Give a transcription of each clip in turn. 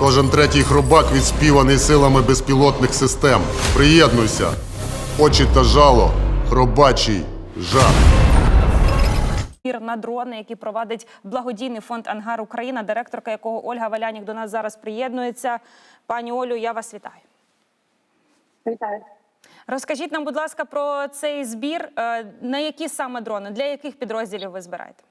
Кожен третій хробак відспіваний силами безпілотних систем. Приєднуйся. Очі та жало. Хробачий жах. збір на дрони, який провадить благодійний фонд Ангар Україна, директорка якого Ольга Валянік до нас зараз приєднується. Пані Олю, я вас вітаю. Вітаю. Розкажіть нам, будь ласка, про цей збір. Е, На які саме дрони, для яких підрозділів ви збираєте?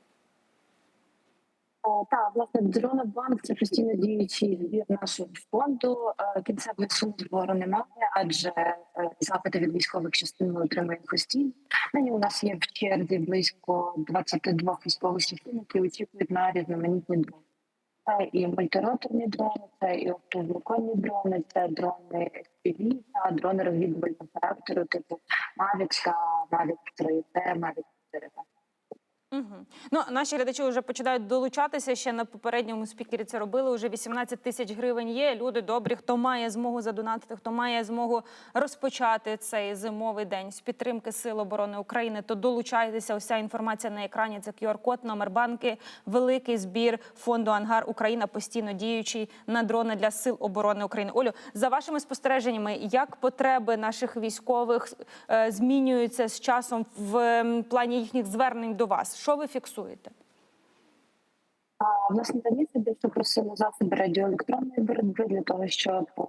Е, Так, власне, Дронобанк це постійно діючий збір нашого фонду. Е, Кінцевої суми збору немає, адже е, запити від військових частин ми отримуємо постійно. Нині у нас є в черзі близько 22 військових частин, які очікують на різноманітні дрони. Це і мультироторні дрони, це і оптоволоконні дрони, це дрони FPV та дрони розвідувального характеру, типу Mavic та Mavic 3T, Mavic 4T. Угу. Ну, наші глядачі вже починають долучатися. Ще на попередньому спікері це робили. Уже 18 тисяч гривень є. Люди добрі, хто має змогу задонатити, хто має змогу розпочати цей зимовий день з підтримки Сил оборони України, то долучайтеся. Уся інформація на екрані. Це QR-код, номер банки, великий збір фонду Ангар Україна постійно діючий на дрони для сил оборони України. Олю, за вашими спостереженнями, як потреби наших військових е, змінюються з часом в плані їхніх звернень до вас? Що ви фіксуєте? Власне, раніше більше просили засоби радіоелектронної боротьби для того, щоб е,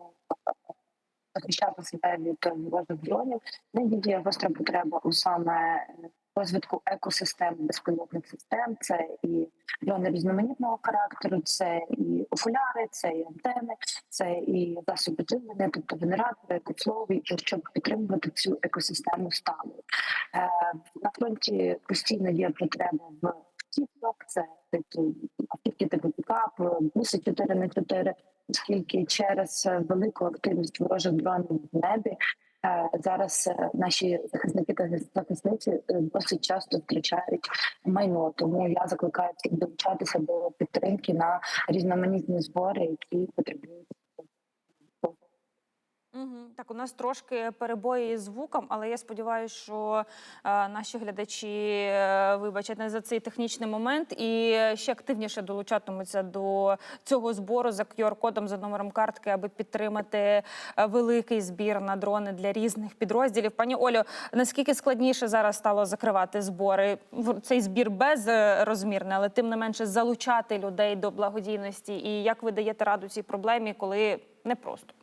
захищати себе від ворожих дронів. Нині є гостра потреба у саме е, розвитку екосистем безпілотних систем. Це і дрони різноманітного характеру, це і окуляри, це і антени, це і засоби живлення, тобто генератори, екофлови, щоб підтримувати цю екосистему сталою. Е, На фронті постійно є потреба в автівках, це типу автівки типу пікап, буси 4 на 4 оскільки через велику активність ворожих дронів в небі зараз е, наші захисники та захисниці е, досить часто втрачають майно. Тому я закликаю долучатися до підтримки на різноманітні збори, які потребують. Так, у нас трошки перебої з звуком, але я сподіваюся, що е, наші глядачі е, вибачать не за цей технічний момент і ще активніше долучатимуться до цього збору за QR-кодом за номером картки, аби підтримати е, великий збір на дрони для різних підрозділів. Пані Олю, наскільки складніше зараз стало закривати збори? Цей збір безрозмірний, але тим не менше залучати людей до благодійності. І як ви даєте раду цій проблемі, коли непросто?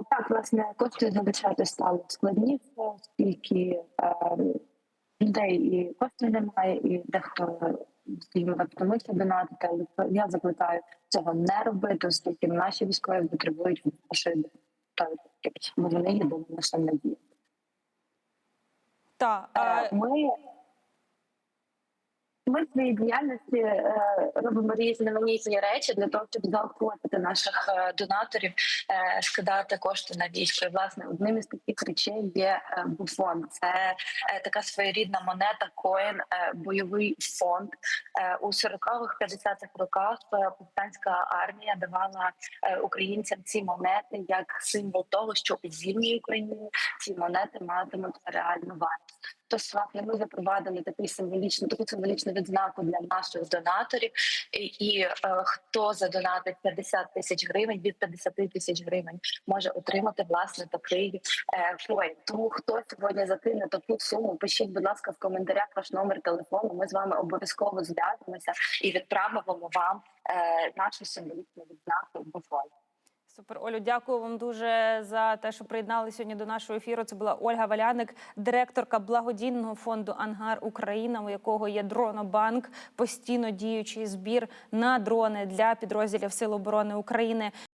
Е, Так, власне, кошти залишати стало складніше, оскільки е, людей і коштів немає, і дехто скажімо втомився донатити, але я закликаю цього не робити, оскільки наші військові потребують допомоги, бо вони єдина наша надія. Так, Е, Ми, ми в своїй діяльності е, робимо різноманітні речі для того, щоб заохотити наших е, донаторів е, скидати кошти на військо. І, власне, одним із таких речей є буфон. Це така своєрідна монета, коін, бойовий фонд. У 40-х, 50-х роках повстанська армія давала українцям ці монети як символ того, що у вільній Україні ці монети матимуть реальну вартість. Тож власне ми запровадили такий символічну, таку символічну відзнаку для наших донаторів. І, і е, хто задонатить 50 тисяч гривень від 50 тисяч гривень може отримати власне такий е, коін. Тому хто сьогодні закине таку суму, пишіть, будь ласка, в коментарях ваш номер телефону. Ми з вами обов'язково зв'яжемося і відправимо вам е, нашу символічну відзнаку в фонд. Супер, Олю, дякую вам дуже за те, що приєднали сьогодні до нашого ефіру. Це була Ольга Валяник, директорка благодійного фонду Ангар Україна, у якого є дронобанк, постійно діючий збір на дрони для підрозділів Сил оборони України.